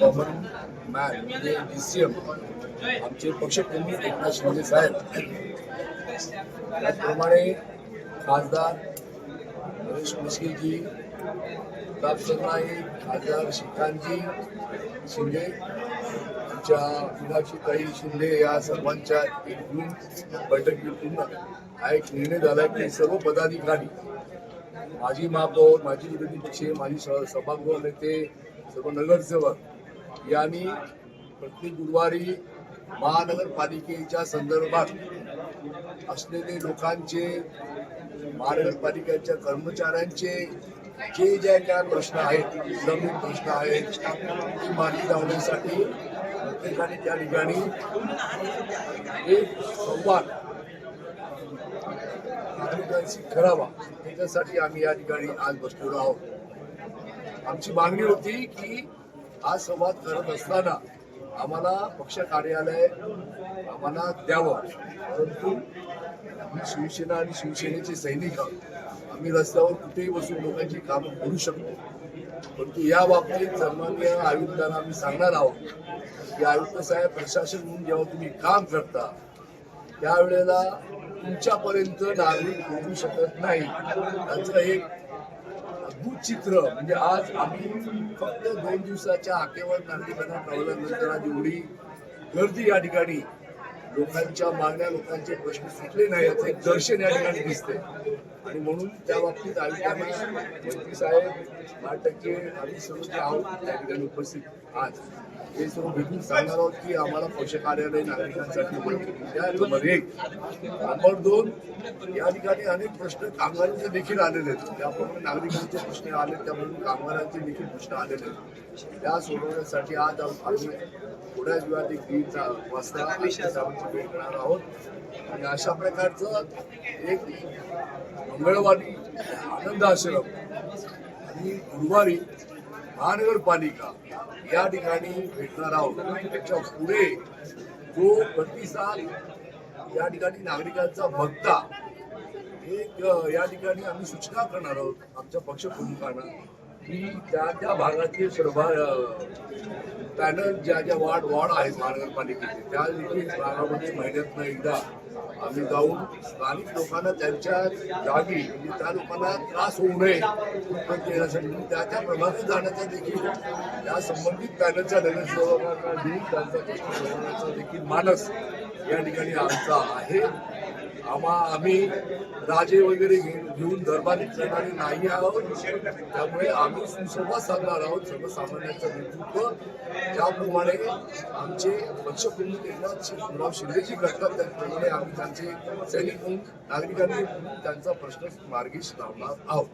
Common man म्हणजे D C M आमचे पक्षप्रमुख एकनाथ शिंदे साहेब. त्याचप्रमाणे खासदार नरेश मिस्किलजी प्रताप सरनाईक खासदार श्रीकांतजी शिंदे आमच्या मीनाक्षीताई शिंदे या सर्वांच्या एक घेऊन बैठक घेऊन हा एक निर्णय झाला की सर्व पदाधिकारी माजी महापौर माजी विरोधी पक्ष माजी स- सभागृह नेते सर्व नगरसेवक यांनी प्रत्येक गुरुवारी महानगरपालिकेच्या संदर्भात असलेले लोकांचे महानगरपालिकेच्या कर्मचाऱ्यांचे जे ज्या काय प्रश्न आहेत जमीन प्रश्न आहेत ती मार्गी लावण्यासाठी प्रत्येकाने त्या ठिकाणी एक संवाद नागरिकांशी करावा. त्याच्यासाठी आम्ही या ठिकाणी आज बसलेलो आहोत. आमची मागणी होती की हा संवाद करत असताना आम्हाला पक्ष कार्यालय आम्हाला द्यावं. परंतु आम्ही शिवसेना आणि शिवसेनेचे सैनिक आहोत. आम्ही रस्त्यावर कुठेही बसून लोकांची कामं करू शकतो. परंतु या बाबतीत सन्मान्य आयुक्तांना आम्ही सांगणार आहोत की आयुक्त साहेब प्रशासन म्हणून जेव्हा तुम्ही काम करता त्यावेळेला तुमच्यापर्यंत नागरिक पोहोचू शकत नाही त्याचं एक अद्भुत चित्र. म्हणजे आज आम्ही फक्त दोन दिवसाच्या हाकेवर नागरिकांना कळवल्यानंतर आज एवढी गर्दी या ठिकाणी लोकांच्या मागण्या लोकांचे प्रश्न सुटले नाही याचं एक दर्शन या ठिकाणी दिसते आणि म्हणून त्या बाबतीत आयुक्तांना मंत्री साहेब आठ टक्के आम्ही सर्व जे आहोत त्या ठिकाणी उपस्थित आज हे सर्व भेटून सांगणार आहोत की आम्हाला पक्ष कार्यालय नागरिकांसाठी नंबर एक. नंबर दोन या ठिकाणी अनेक प्रश्न कामगारांचे देखील आलेले आहेत. त्याप्रमाणे नागरिकांचे प्रश्न आले त्याप्रमाणे कामगारांचे देखील प्रश्न आलेले आहेत. त्या सोडवण्यासाठी आज आम्ही थोड्याच वेळात एक दीड ता- वाजता भेट घेणार आहोत. आणि अशा प्रकारचं एक मंगळवारी आनंद आश्रम आणि गुरुवारी महानगरपालिका या ठिकाणी भेटणार आहोत. त्याच्या पुढे जो प्रतिसाद या ठिकाणी नागरिकांचा बघता एक या ठिकाणी आम्ही सूचना करणार आहोत. आमच्या पक्षप्रमुखांना की त्या त्या भागातील सर्व पॅनल ज्या ज्या वार्ड वार्ड आहेत महानगरपालिकेचे त्या देखील भागामध्ये महिन्यातनं एकदा आम्ही जाऊन स्थानिक लोकांना त्यांच्या जागी म्हणजे त्या लोकांना त्रास होऊ नये उत्पन्न येण्यासाठी त्या त्या प्रभागात जाण्याचा देखील त्या संबंधित पॅनलच्या नगरसेवकांना देऊन त्यांचा प्रश्न सोडवण्याचा देखील मानस या ठिकाणी आमचा आहे. आम्हा आम्ही राजे वगैरे घेऊन घेऊन दरबारी करणारे नाही आहोत. त्यामुळे आम्ही सुसंवाद साधणार आहोत सर्वसामान्यांचं नेतृत्व. त्याप्रमाणे आमचे पक्षप्रमुख एकनाथ शिंदेजी करतात. त्याप्रमाणे आम्ही त्यांचे सैनिक म्हणून नागरिकांनी त्यांचा प्रश्न मार्गीच लावणार आहोत.